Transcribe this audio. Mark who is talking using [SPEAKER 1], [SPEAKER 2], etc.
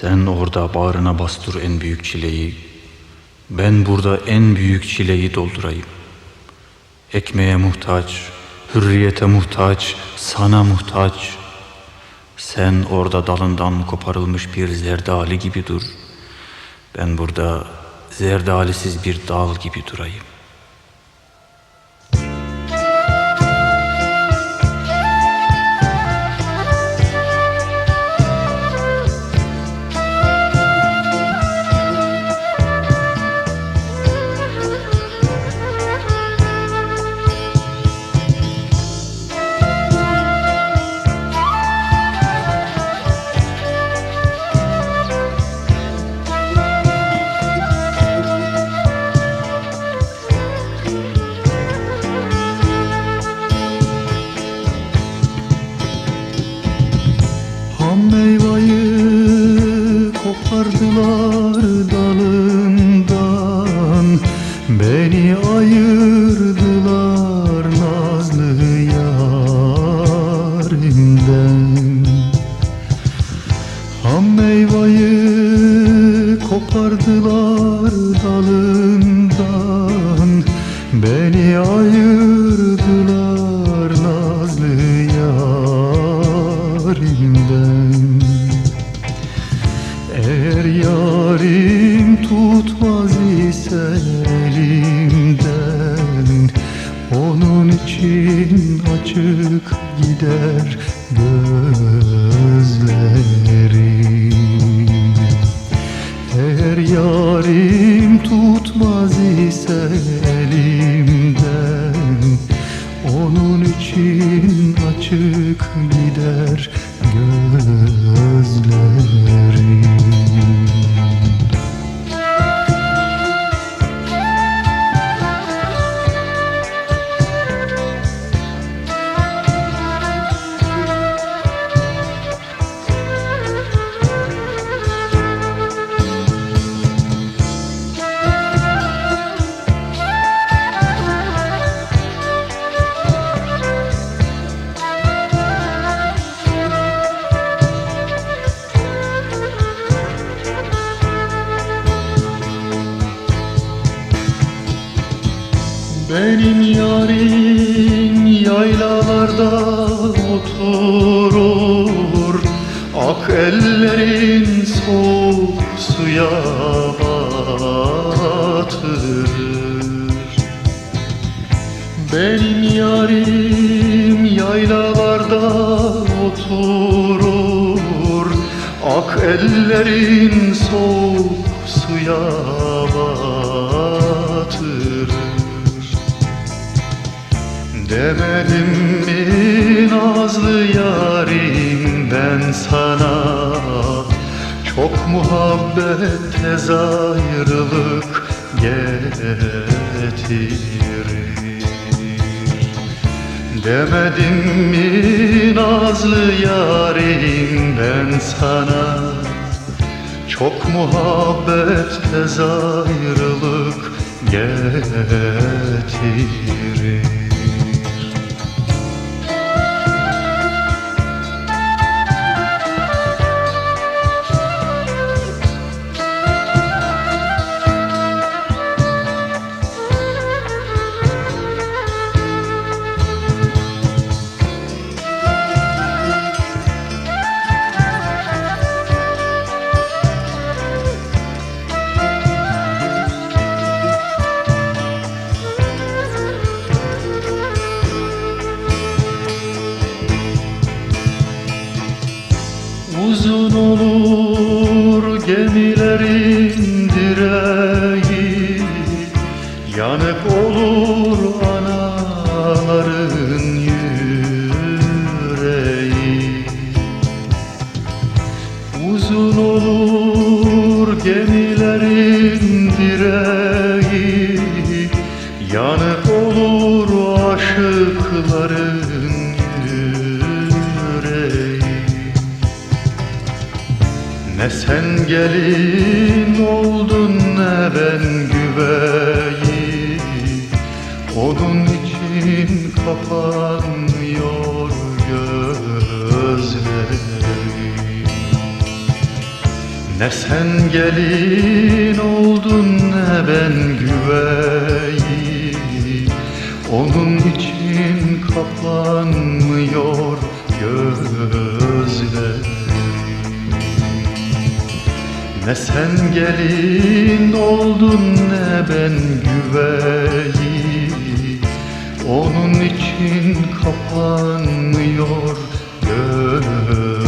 [SPEAKER 1] Sen orada bağrına bastır en büyük çileyi. Ben burada en büyük çileyi doldurayım. Ekmeğe muhtaç, hürriyete muhtaç, sana muhtaç. Sen orada dalından koparılmış bir zerdali gibi dur. Ben burada zerdalisiz bir dal gibi durayım.
[SPEAKER 2] Kopardılar dalından. Beni ayırdılar nazlı yarimden Eğer yarim tutmaz ise elimden Onun için açık gider yarim tutmaz ise elimden Onun için açık gider gözlerim Benim yarim yaylalarda oturur. Ak ellerin soğuk suya batırır Benim yarim yaylalarda oturur. Ak ellerin soğuk suya batırır Demedim mi nazlı yarim ben sana. Çok muhabbet tez ayrılık getirir. Demedim mi nazlı yarim ben sana? Çok muhabbet tez ayrılık getirir Uzun olur gemilerin direği. Yanık olur anaların yüreği. Uzun olur gemilerin Ne sen gelin oldun ne ben güveyi Onun için kapanmıyor gözlerim. Ne sen gelin oldun ne ben güveyi Onun için kapanmıyor gözler Ne sen gelin oldun ne ben güveyi. Onun için kapanmıyor gözler